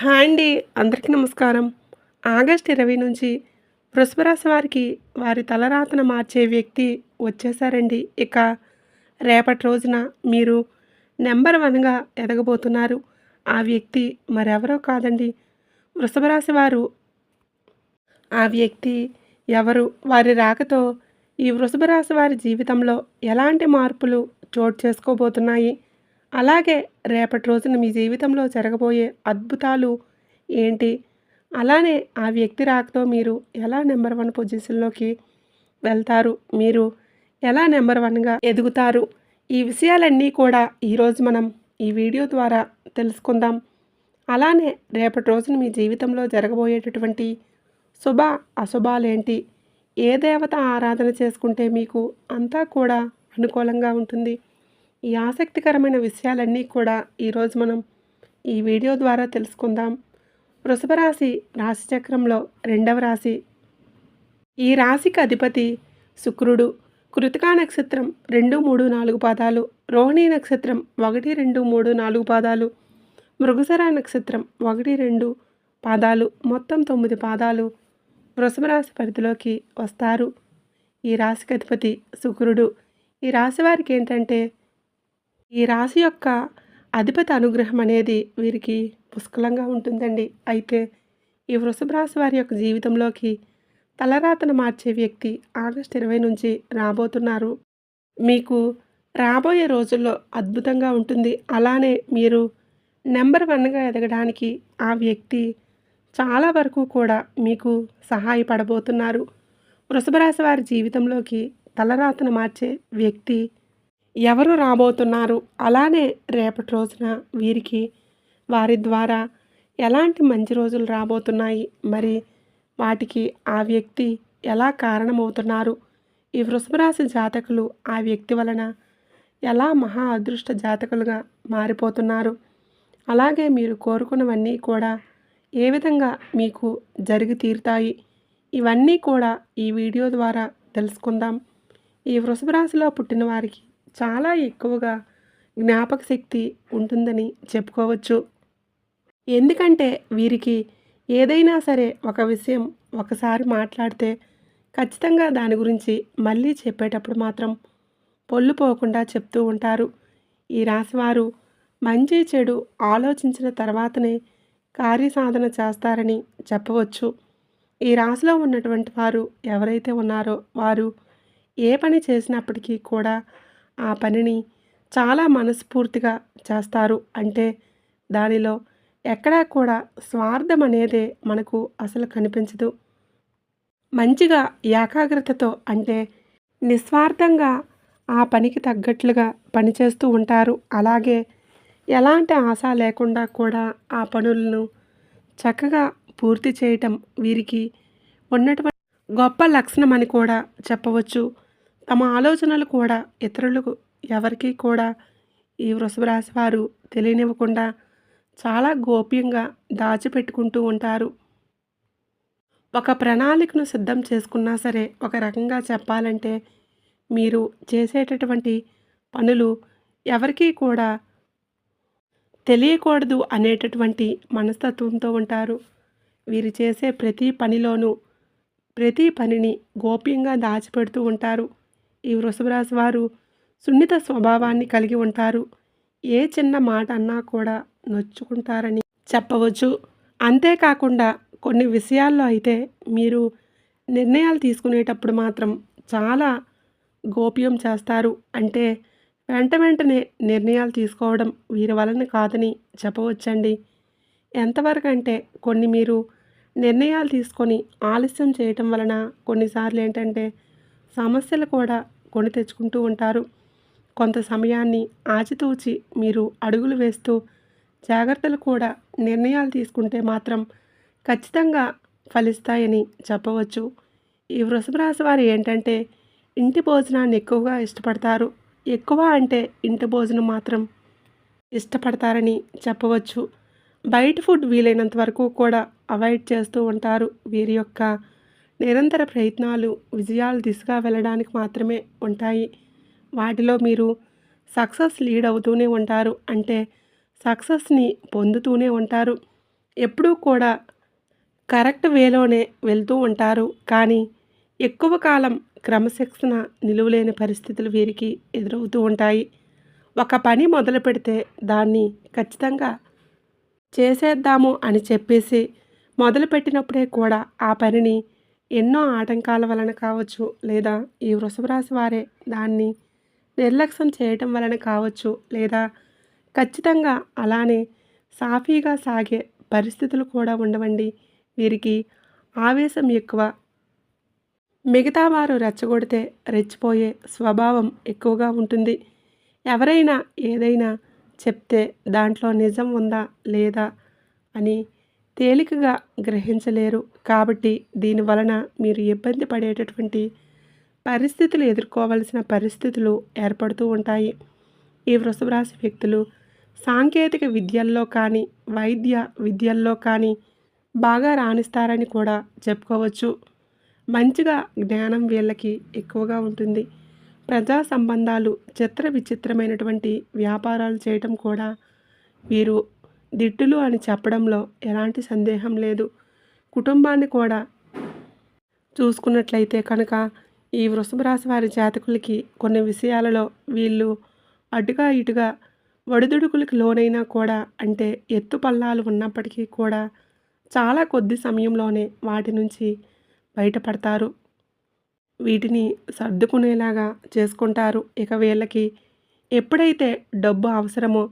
Hi అండి. అందరికీ నమస్కారం. ఆగస్ట్ ఇరవై నుంచి వృషభరాశి వారికి వారి తలరాతను మార్చే వ్యక్తి వచ్చేసారండి. ఇక రేపటి రోజున మీరు నెంబర్ వన్గా ఎదగబోతున్నారు. ఆ వ్యక్తి మరెవరో కాదండి. వృషభరాశి వారు ఆ వ్యక్తి ఎవరు? వారి రాకతో ఈ వృషభరాశి వారి జీవితంలో ఎలాంటి మార్పులు చోటు చేసుకోబోతున్నాయి? అలాగే రేపటి రోజున మీ జీవితంలో జరగబోయే అద్భుతాలు ఏంటి? అలానే ఆ వ్యక్తి రాకతో మీరు ఎలా నెంబర్ వన్ పొజిషన్లోకి వెళ్తారు? మీరు ఎలా నెంబర్ వన్గా ఎదుగుతారు? ఈ విషయాలన్నీ కూడా ఈరోజు మనం ఈ వీడియో ద్వారా తెలుసుకుందాం. అలానే రేపటి రోజున మీ జీవితంలో జరగబోయేటటువంటి శుభ అశుభాలేంటి? ఏ దేవత ఆరాధన చేసుకుంటే మీకు అంతా కూడా అనుకూలంగా ఉంటుంది? ఈ ఆసక్తికరమైన విషయాలన్నీ కూడా ఈరోజు మనం ఈ వీడియో ద్వారా తెలుసుకుందాం. వృషభ రాశి రాశిచక్రంలో రెండవ రాశి. ఈ రాశికి అధిపతి శుక్రుడు. కృతికా నక్షత్రం రెండు మూడు నాలుగు పాదాలు. రోహిణి నక్షత్రం ఒకటి రెండు మూడు నాలుగు పాదాలు. మృగసర నక్షత్రం ఒకటి రెండు పాదాలు. మొత్తం తొమ్మిది పాదాలు వృషభ రాశి పరిధిలోకి వస్తారు. ఈ రాశికి అధిపతి శుక్రుడు. ఈ రాశి వారికి ఏంటంటే ఈ రాశి యొక్క అధిపతి అనుగ్రహం అనేది వీరికి పుష్కలంగా ఉంటుందండి. అయితే ఈ వృషభ రాశి వారి యొక్క జీవితంలోకి తలరాతను మార్చే వ్యక్తి ఆగస్ట్ ఇరవై నుంచి రాబోతున్నారు. మీకు రాబోయే రోజుల్లో అద్భుతంగా ఉంటుంది. అలానే మీరు నెంబర్ వన్గా ఎదగడానికి ఆ వ్యక్తి చాలా వరకు కూడా మీకు సహాయపడబోతున్నారు. వృషభ రాశి వారి జీవితంలోకి తలరాతను మార్చే వ్యక్తి ఎవరు రాబోతున్నారు? అలానే రేపటి రోజున వీరికి వారి ద్వారా ఎలాంటి మంచి రోజులు రాబోతున్నాయి? మరి వాటికి ఆ వ్యక్తి ఎలా కారణమవుతున్నారు? ఈ వృషభరాశి జాతకులు ఆ వ్యక్తి వలన ఎలా మహా అదృష్ట జాతకులుగా మారిపోతున్నారు? అలాగే మీరు కోరుకున్నవన్నీ కూడా ఏ విధంగా మీకు జరిగి తీరుతాయి? ఇవన్నీ కూడా ఈ వీడియో ద్వారా తెలుసుకుందాం. ఈ వృషభ రాశిలో పుట్టిన వారికి చాలా ఎక్కువగా జ్ఞాపక శక్తి ఉంటుందని చెప్పుకోవచ్చు. ఎందుకంటే వీరికి ఏదైనా సరే ఒక విషయం ఒకసారి మాట్లాడితే ఖచ్చితంగా దాని గురించి మళ్ళీ చెప్పేటప్పుడు మాత్రం పొల్లు పోకుండా చెప్తూ ఉంటారు. ఈ రాశివారు మంచి చెడు ఆలోచించిన తర్వాతనే కార్యసాధన చేస్తారని చెప్పవచ్చు. ఈ రాశిలో ఉన్నటువంటి వారు ఎవరైతే ఉన్నారో వారు ఏ పని చేసినప్పటికీ కూడా ఆ పనిని చాలా మనస్ఫూర్తిగా చేస్తారు. అంటే దానిలో ఎక్కడా కూడా స్వార్థం అనేదే మనకు అసలు కనిపించదు. మంచిగా ఏకాగ్రతతో అంటే నిస్వార్థంగా ఆ పనికి తగ్గట్లుగా పనిచేస్తూ ఉంటారు. అలాగే ఎలాంటి ఆశ లేకుండా కూడా ఆ పనులను చక్కగా పూర్తి చేయటం వీరికి ఉన్నటువంటి గొప్ప లక్షణం అని కూడా చెప్పవచ్చు. తమ ఆలోచనలు కూడా ఇతరులకు ఎవరికీ కూడా ఈ వృషభ రాశి వారు తెలియనివ్వకుండా చాలా గోప్యంగా దాచిపెట్టుకుంటూ ఉంటారు. ఒక ప్రణాళికను సిద్ధం చేసుకున్నా సరే ఒక రకంగా చెప్పాలంటే మీరు చేసేటటువంటి పనులు ఎవరికీ కూడా తెలియకూడదు అనేటటువంటి మనస్తత్వంతో ఉంటారు. వీరు చేసే ప్రతి పనిలోనూ ప్రతి పనిని గోప్యంగా దాచిపెడుతూ ఉంటారు. ఈ వృషభరాశి వారు సున్నిత స్వభావాన్ని కలిగి ఉంటారు. ఏ చిన్న మాట అన్నా కూడా నొచ్చుకుంటారని చెప్పవచ్చు. అంతేకాకుండా కొన్ని విషయాల్లో అయితే మీరు నిర్ణయాలు తీసుకునేటప్పుడు మాత్రం చాలా గోప్యం చేస్తారు. అంటే వెంట వెంటనే నిర్ణయాలు తీసుకోవడం వీరి వలన కాదని చెప్పవచ్చండి. ఎంతవరకు అంటే కొన్ని మీరు నిర్ణయాలు తీసుకొని ఆలస్యం చేయటం వలన కొన్నిసార్లు ఏంటంటే సమస్యలు కూడా కొని తెచ్చుకుంటూ ఉంటారు. కొంత సమయాన్ని ఆచితూచి మీరు అడుగులు వేస్తూ జాగ్రత్తలు కూడా నిర్ణయాలు తీసుకుంటే మాత్రం ఖచ్చితంగా ఫలిస్తాయని చెప్పవచ్చు. ఈ వృషభ రాశి వారు ఏంటంటే ఇంటి భోజనాన్ని ఎక్కువగా ఇష్టపడతారు. ఎక్కువ అంటే ఇంటి భోజనం మాత్రం ఇష్టపడతారని చెప్పవచ్చు. బయట ఫుడ్ వీలైనంత వరకు కూడా అవాయిడ్ చేస్తూ ఉంటారు. వీరి యొక్క నిరంతర ప్రయత్నాలు విజయాలు దిశగా వెళ్ళడానికి మాత్రమే ఉంటాయి. వాటిలో మీరు సక్సెస్ లీడ్ అవుతూనే ఉంటారు. అంటే సక్సెస్ని పొందుతూనే ఉంటారు. ఎప్పుడూ కూడా కరెక్ట్ వేలోనే వెళ్తూ ఉంటారు. కానీ ఎక్కువ కాలం క్రమశిక్షణ నిలువలేని పరిస్థితులు వీరికి ఎదురవుతూ ఉంటాయి. ఒక పని మొదలు పెడితే దాన్ని ఖచ్చితంగా చేసేద్దాము అని చెప్పేసి మొదలుపెట్టినప్పుడే కూడా ఆ పనిని ఎన్నో ఆటంకాల వలన కావచ్చు లేదా ఈ వృషభరాశి వారే దాన్ని నిర్లక్ష్యం చేయటం వలన కావచ్చు లేదా ఖచ్చితంగా అలానే సాఫీగా సాగే పరిస్థితులు కూడా ఉండవండి. వీరికి ఆవేశం ఎక్కువ. మిగతా వారు రెచ్చగొడితే రెచ్చిపోయే స్వభావం ఎక్కువగా ఉంటుంది. ఎవరైనా ఏదైనా చెప్తే దాంట్లో నిజం ఉందా లేదా అని తేలికగా గ్రహించలేరు. కాబట్టి దీని వలన మీరు ఇబ్బంది పడేటటువంటి పరిస్థితులు ఎదుర్కోవలసిన పరిస్థితులు ఏర్పడుతూ ఉంటాయి. ఈ వృషభ రాశి వ్యక్తులు సాంకేతిక విద్యల్లో కానీ వైద్య విద్యల్లో కానీ బాగా రాణిస్తారని కూడా చెప్పుకోవచ్చు. మంచిగా జ్ఞానం వీళ్ళకి ఎక్కువగా ఉంటుంది. ప్రజా సంబంధాలు చిత్ర విచిత్రమైనటువంటి వ్యాపారాలు చేయటం కూడా వీరు దిట్టులు అని చెప్పడంలో ఎలాంటి సందేహం లేదు. కుటుంబాన్ని కూడా చూసుకున్నట్లయితే కనుక ఈ వృషభ రాశి వారి జాతకులకి కొన్ని విషయాలలో వీళ్ళు అటుగా ఇటుగా ఒడిదుడుకులకు లోనైనా కూడా అంటే ఎత్తు పల్లాలు ఉన్నప్పటికీ కూడా చాలా కొద్ది సమయంలోనే వాటి నుంచి బయటపడతారు. వీటిని సర్దుకునేలాగా చేసుకుంటారు. ఇక వీళ్ళకి ఎప్పుడైతే డబ్బు అవసరమో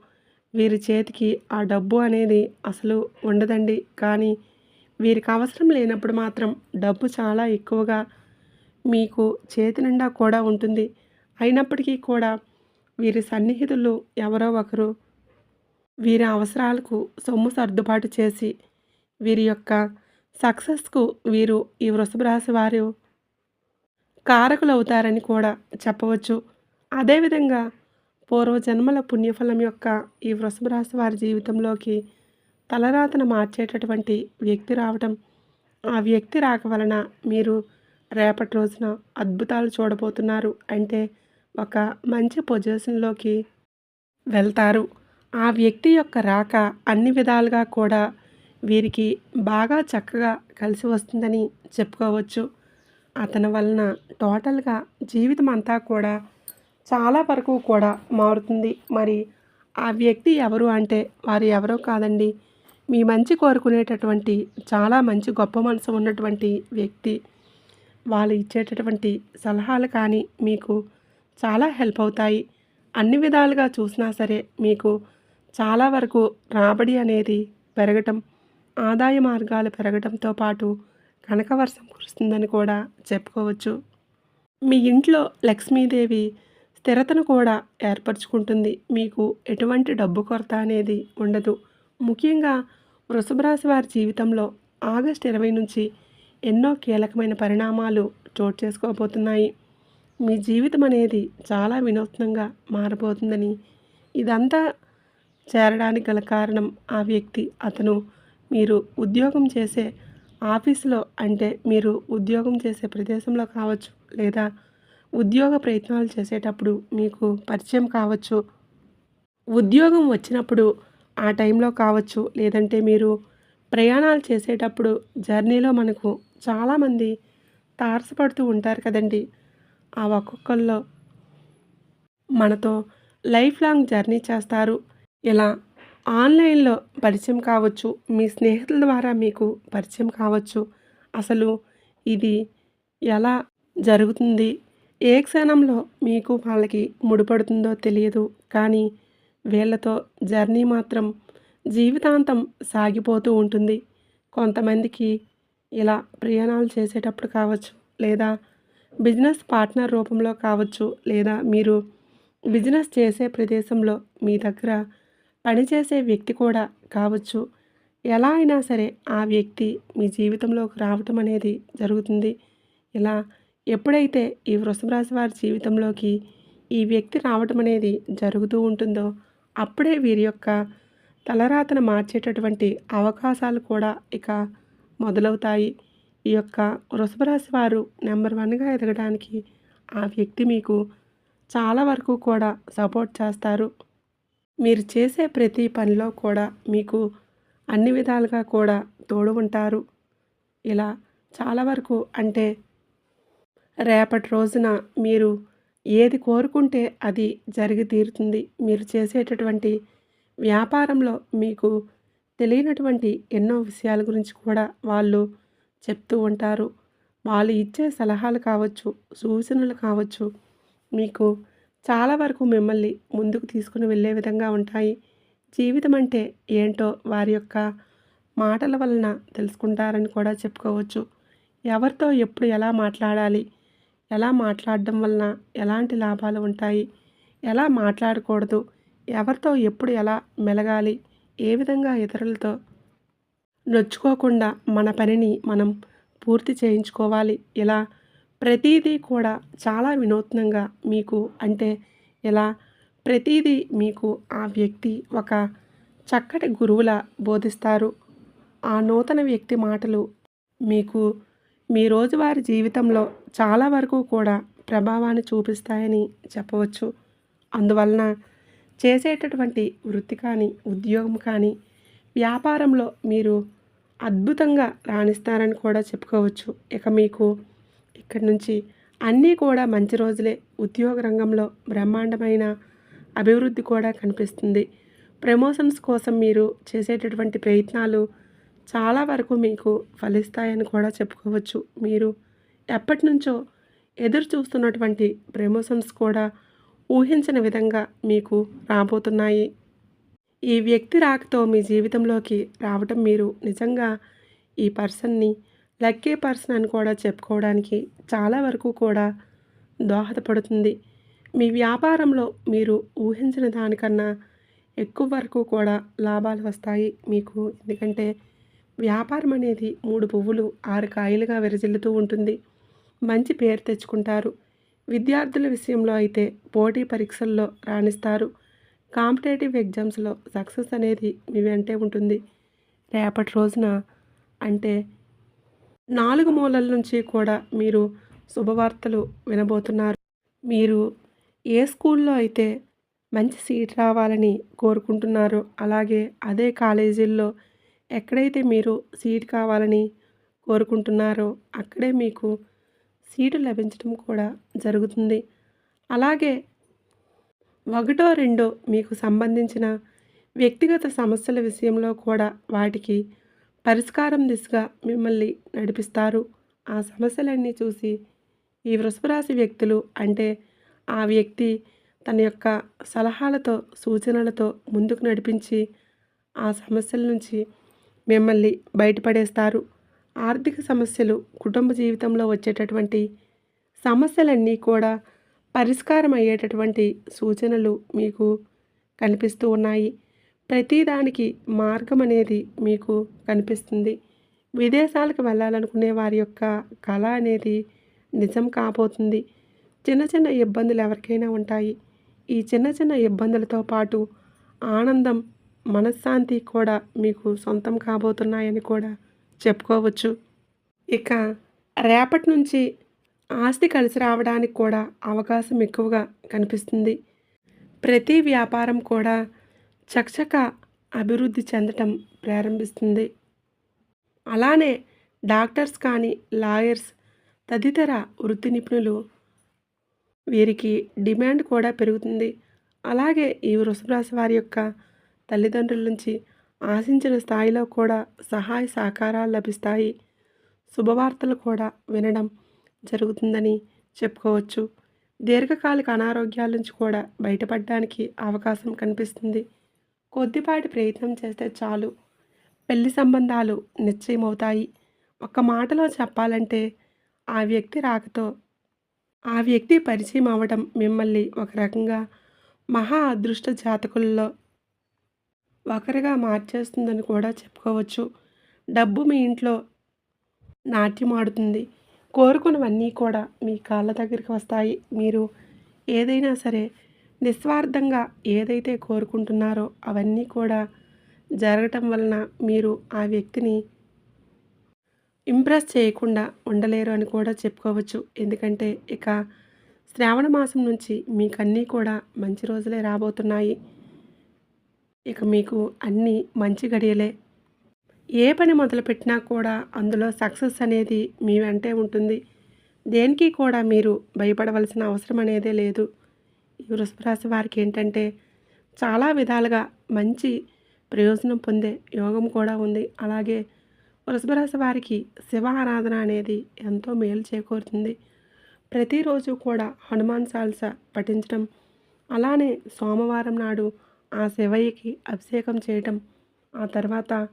వీరి చేతికి ఆ డబ్బు అనేది అసలు ఉండదండి. కానీ వీరికి అవసరం లేనప్పుడు మాత్రం డబ్బు చాలా ఎక్కువగా మీకు చేతి నిండా కూడా ఉంటుంది. అయినప్పటికీ కూడా వీరి సన్నిహితులు ఎవరో ఒకరు వీరి అవసరాలకు సొమ్ము సర్దుబాటు చేసి వీరి యొక్క సక్సెస్కు వీరు ఈ వృషభ రాశి వారు కారకులు అవుతారని కూడా చెప్పవచ్చు. అదేవిధంగా పూర్వజన్మల పుణ్యఫలం యొక్క ఈ వృషభ రాశి వారి జీవితంలోకి తలరాతను మార్చేటటువంటి వ్యక్తి రావటం ఆ వ్యక్తి రాక వలన మీరు రేపటి రోజున అద్భుతాలు చూడబోతున్నారు అంటే ఒక మంచి పొజిషన్లోకి వెళ్తారు. ఆ వ్యక్తి యొక్క రాక అన్ని విధాలుగా కూడా వీరికి బాగా చక్కగా కలిసి వస్తుందని చెప్పుకోవచ్చు. అతని వలన టోటల్గా జీవితం అంతా కూడా చాలా వరకు కూడా మారుతుంది. మరి ఆ వ్యక్తి ఎవరు అంటే వారు ఎవరో కాదండి. మీ మంచి కోరుకునేటటువంటి చాలా మంచి గొప్ప మనసు ఉన్నటువంటి వ్యక్తి వాళ్ళు ఇచ్చేటటువంటి సలహాలు కానీ మీకు చాలా హెల్ప్ అవుతాయి. అన్ని విధాలుగా చూసినా సరే మీకు చాలా వరకు రాబడి అనేది పెరగటం ఆదాయ మార్గాలు పెరగటంతో పాటు కనకవర్షం కురుస్తుందని కూడా చెప్పుకోవచ్చు. మీ ఇంట్లో లక్ష్మీదేవి స్థిరతను కూడా ఏర్పరచుకుంటుంది. మీకు ఎటువంటి డబ్బు కొరత అనేది ఉండదు. ముఖ్యంగా వృషభ రాశి వారి జీవితంలో ఆగస్ట్ ఇరవై నుంచి ఎన్నో కీలకమైన పరిణామాలు చోటు చేసుకోబోతున్నాయి. మీ జీవితం అనేది చాలా వినూత్నంగా మారబోతుందని ఇదంతా చేరడానికి గల కారణం ఆ వ్యక్తి. అతను మీరు ఉద్యోగం చేసే ఆఫీసులో అంటే మీరు ఉద్యోగం చేసే ప్రదేశంలో కావచ్చు లేదా ఉద్యోగ ప్రయత్నాలు చేసేటప్పుడు మీకు పరిచయం కావచ్చు. ఉద్యోగం వచ్చినప్పుడు ఆ టైంలో కావచ్చు లేదంటే మీరు ప్రయాణాలు చేసేటప్పుడు జర్నీలో మనకు చాలామంది తారసపడుతూ ఉంటారు కదండి. ఆ ఒక్కొక్కల్లో మనతో లైఫ్ లాంగ్ జర్నీ చేస్తారు. ఇలా ఆన్లైన్లో పరిచయం కావచ్చు మీ స్నేహితుల ద్వారా మీకు పరిచయం కావచ్చు. అసలు ఇది ఎలా జరుగుతుంది? ఏ క్షణంలో మీకు వాళ్ళకి ముడిపడుతుందో తెలియదు. కానీ వీళ్ళతో జర్నీ మాత్రం జీవితాంతం సాగిపోతూ ఉంటుంది. కొంతమందికి ఇలా ప్రయాణాలు చేసేటప్పుడు కావచ్చు లేదా బిజినెస్ పార్ట్నర్ రూపంలో కావచ్చు లేదా మీరు బిజినెస్ చేసే ప్రదేశంలో మీ దగ్గర పనిచేసే వ్యక్తి కూడా కావచ్చు. ఎలా అయినా సరే ఆ వ్యక్తి మీ జీవితంలోకి రావటం అనేది జరుగుతుంది. ఇలా ఎప్పుడైతే ఈ వృషభ రాశి వారి జీవితంలోకి ఈ వ్యక్తి రావటం అనేది జరుగుతూ ఉంటుందో అప్పుడే వీరి యొక్క తలరాతను మార్చేటటువంటి అవకాశాలు కూడా ఇక మొదలవుతాయి. ఈ యొక్క వృషభరాశి వారు నెంబర్ వన్గా ఎదగడానికి ఆ వ్యక్తి మీకు చాలా వరకు కూడా సపోర్ట్ చేస్తారు. మీరు చేసే ప్రతి పనిలో కూడా మీకు అన్ని విధాలుగా కూడా తోడు ఉంటారు. ఇలా చాలా వరకు అంటే రేపటి రోజున మీరు ఏది కోరుకుంటే అది జరిగి తీరుతుంది. మీరు చేసేటటువంటి వ్యాపారంలో మీకు తెలియనటువంటి ఎన్నో విషయాల గురించి కూడా వాళ్ళు చెప్తూ ఉంటారు. వాళ్ళు ఇచ్చే సలహాలు కావచ్చు సూచనలు కావచ్చు మీకు చాలా వరకు మిమ్మల్ని ముందుకు తీసుకుని వెళ్ళే విధంగా ఉంటాయి. జీవితం అంటే ఏంటో వారి యొక్క మాటల వలన తెలుసుకుంటారని కూడా చెప్పుకోవచ్చు. ఎవరితో ఎప్పుడు ఎలా మాట్లాడాలి ఎలా మాట్లాడడం వలన ఎలాంటి లాభాలు ఉంటాయి? ఎలా మాట్లాడకూడదు? ఎవరితో ఎప్పుడు ఎలా మెలగాలి? ఏ విధంగా ఇతరులతో నొచ్చుకోకుండా మన పనిని మనం పూర్తి చేయించుకోవాలి? ఇలా ప్రతీదీ కూడా చాలా వినూత్నంగా మీకు అంటే ఇలా ప్రతీదీ మీకు ఆ వ్యక్తి ఒక చక్కటి గురువులా బోధిస్తారు. ఆ నూతన వ్యక్తి మాటలు మీకు మీ రోజువారి జీవితంలో చాలా వరకు కూడా ప్రభావాన్ని చూపిస్తాయని చెప్పవచ్చు. అందువలన చేసేటటువంటి వృత్తి కానీ ఉద్యోగం కానీ వ్యాపారంలో మీరు అద్భుతంగా రాణిస్తారని కూడా చెప్పుకోవచ్చు. ఇక మీకు ఇక్కడి నుంచి అన్నీ కూడా మంచి రోజులే. ఉద్యోగ రంగంలో బ్రహ్మాండమైన అభివృద్ధి కూడా కనిపిస్తుంది. ప్రమోషన్స్ కోసం మీరు చేసేటటువంటి ప్రయత్నాలు చాలా వరకు మీకు ఫలిస్తాయని కూడా చెప్పుకోవచ్చు. మీరు ఎప్పటి నుంచో ఎదురు చూస్తున్నటువంటి ప్రమోషన్స్ కూడా ఊహించిన విధంగా మీకు రాబోతున్నాయి. ఈ వ్యక్తి రాకతో మీ జీవితంలోకి రావటం మీరు నిజంగా ఈ పర్సన్ని లక్కీ పర్సన్ అని కూడా చెప్పుకోవడానికి చాలా వరకు కూడా దోహదపడుతుంది. మీ వ్యాపారంలో మీరు ఊహించిన దానికన్నా ఎక్కువ వరకు కూడా లాభాలు వస్తాయి మీకు. ఎందుకంటే వ్యాపారం అనేది మూడు పువ్వులు ఆరు కాయలుగా విరజిల్లుతూ ఉంటుంది. మంచి పేరు తెచ్చుకుంటారు. విద్యార్థుల విషయంలో అయితే పోటీ పరీక్షల్లో రాణిస్తారు. కాంపిటేటివ్ ఎగ్జామ్స్లో సక్సెస్ అనేది మీ వెంటే ఉంటుంది. రేపటి రోజున అంటే నాలుగు మూలల నుంచి కూడా మీరు శుభవార్తలు వినబోతున్నారు. మీరు ఏ స్కూల్లో అయితే మంచి సీట్ రావాలని కోరుకుంటున్నారో అలాగే అదే కాలేజీల్లో ఎక్కడైతే మీరు సీట్ కావాలని కోరుకుంటున్నారో అక్కడే మీకు సీటు లభించడం కూడా జరుగుతుంది. అలాగే ఒకటో రెండో మీకు సంబంధించిన వ్యక్తిగత సమస్యల విషయంలో కూడా వాటికి పరిష్కారం దిశగా మిమ్మల్ని నడిపిస్తారు. ఆ సమస్యలన్నీ చూసి ఈ వృషభరాశి వ్యక్తులు అంటే ఆ వ్యక్తి తన యొక్క సలహాలతో సూచనలతో ముందుకు నడిపించి ఆ సమస్యల నుంచి మిమ్మల్ని బయటపడేస్తారు. ఆర్థిక సమస్యలు కుటుంబ జీవితంలో వచ్చేటటువంటి సమస్యలన్నీ కూడా పరిష్కారం అయ్యేటటువంటి సూచనలు మీకు కనిపిస్తూ ఉన్నాయి. ప్రతిదానికి మార్గం అనేది మీకు కనిపిస్తుంది. విదేశాలకు వెళ్ళాలనుకునే వారి యొక్క కళ అనేది నిజం కాబోతుంది. చిన్న చిన్న ఇబ్బందులు ఎవరికైనా ఉంటాయి. ఈ చిన్న చిన్న ఇబ్బందులతో పాటు ఆనందం మనశ్శాంతి కూడా మీకు సొంతం కాబోతున్నాయని కూడా చెప్పుకోవచ్చు. ఇక రేపటి నుంచి ఆస్తి కలిసి రావడానికి కూడా అవకాశం ఎక్కువగా కనిపిస్తుంది. ప్రతి వ్యాపారం కూడా చకచక అభివృద్ధి చెందటం ప్రారంభిస్తుంది. అలానే డాక్టర్స్ కానీ లాయర్స్ తదితర వృత్తి నిపుణులు వీరికి డిమాండ్ కూడా పెరుగుతుంది. అలాగే ఈ వృషభరాశి వారి యొక్క తల్లిదండ్రుల నుంచి ఆశించిన స్థాయిలో కూడా సహాయ సహకారాలు లభిస్తాయి. శుభవార్తలు కూడా వినడం జరుగుతుందని చెప్పుకోవచ్చు. దీర్ఘకాలిక అనారోగ్యాల నుంచి కూడా బయటపడడానికి అవకాశం కనిపిస్తుంది. కొద్దిపాటి ప్రయత్నం చేస్తే చాలు. పెళ్ళి సంబంధాలు నిశ్చయమవుతాయి. ఒక మాటలో చెప్పాలంటే ఆ వ్యక్తి రాకతో ఆ వ్యక్తి పరిచయం అవ్వడం మిమ్మల్ని ఒక రకంగా మహా అదృష్ట జాతకుల్లో ఒకరిగా మార్చేస్తుందని కూడా చెప్పుకోవచ్చు. డబ్బు మీ ఇంట్లో నాట్యం ఆడుతుంది. కోరుకున్నవన్నీ కూడా మీ కాళ్ళ దగ్గరికి వస్తాయి. మీరు ఏదైనా సరే నిస్వార్థంగా ఏదైతే కోరుకుంటున్నారో అవన్నీ కూడా జరగటం వలన మీరు ఆ వ్యక్తిని ఇంప్రెస్ చేయకుండా ఉండలేరు అని కూడా చెప్పుకోవచ్చు. ఎందుకంటే ఇక శ్రావణ మాసం నుంచి మీకు అన్నీ కూడా మంచి రోజులే రాబోతున్నాయి. ఇక మీకు అన్నీ మంచి గడియలే. ఏ పని మొదలుపెట్టినా కూడా అందులో సక్సెస్ అనేది మీ వెంటే ఉంటుంది. దేనికి కూడా మీరు భయపడవలసిన అవసరం అనేదే లేదు. ఈ వృషభరాశి వారికి ఏంటంటే చాలా విధాలుగా మంచి ప్రయోజనం పొందే యోగం కూడా ఉంది. అలాగే వృషభరాశి వారికి శివ ఆరాధన అనేది ఎంతో మేలు చేకూరుతుంది. ప్రతిరోజు కూడా హనుమాన్ సాల్స పఠించడం అలానే సోమవారం నాడు ఆ శివయ్యకి అభిషేకం చేయటం ఆ తర్వాత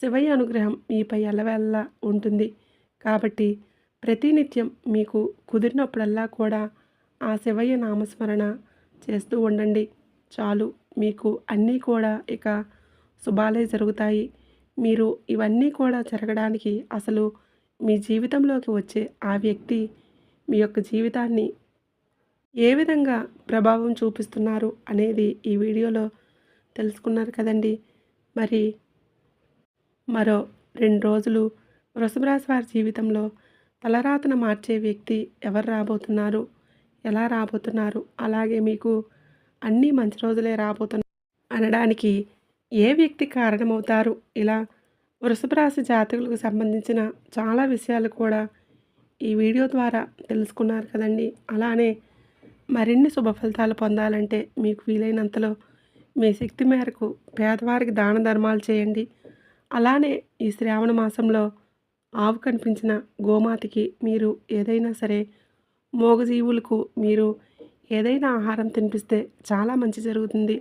శివయ్య అనుగ్రహం మీపై ఎల్లవెల్లా ఉంటుంది. కాబట్టి ప్రతినిత్యం మీకు కుదిరినప్పుడల్లా కూడా ఆ శివయ్య నామస్మరణ చేస్తూ ఉండండి. చాలు మీకు అన్నీ కూడా ఇక శుభాలే జరుగుతాయి. మీరు ఇవన్నీ కూడా జరగడానికి అసలు మీ జీవితంలోకి వచ్చే ఆ వ్యక్తి మీ యొక్క జీవితాన్ని ఏ విధంగా ప్రభావం చూపిస్తున్నారు అనేది ఈ వీడియోలో తెలుసుకున్నారు కదండి. మరి మరో రెండు రోజులు వృషభరాశి వారి జీవితంలో తలరాతను మార్చే వ్యక్తి ఎవరు రాబోతున్నారు? ఎలా రాబోతున్నారు? అలాగే మీకు అన్నీ మంచి రోజులే రాబోతున్నారు అనడానికి ఏ వ్యక్తి కారణమవుతారు? ఇలా వృషభ రాశి జాతకులకు సంబంధించిన చాలా విషయాలు కూడా ఈ వీడియో ద్వారా తెలుసుకున్నారు కదండి. అలానే మరిన్ని శుభ ఫలితాలు పొందాలంటే మీకు వీలైనంతలో మీ శక్తి మేరకు పేదవారికి దాన ధర్మాలు చేయండి. అలానే ఈ శ్రావణ మాసంలో ఆవు కనిపించిన గోమాతకి మీరు ఏదైనా సరే మోగజీవులకు మీరు ఏదైనా ఆహారం తినిపిస్తే చాలా మంచి జరుగుతుంది.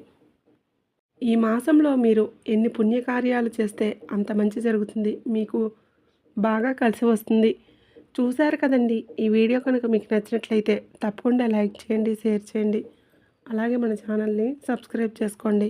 ఈ మాసంలో మీరు ఎన్ని పుణ్యకార్యాలు చేస్తే అంత మంచి జరుగుతుంది. మీకు బాగా కలిసి వస్తుంది. చూశారు కదండి. ఈ వీడియో కనుక మీకు నచ్చినట్లయితే తప్పకుండా లైక్ చేయండి షేర్ చేయండి. అలాగే మన ఛానల్ని సబ్స్క్రైబ్ చేసుకోండి.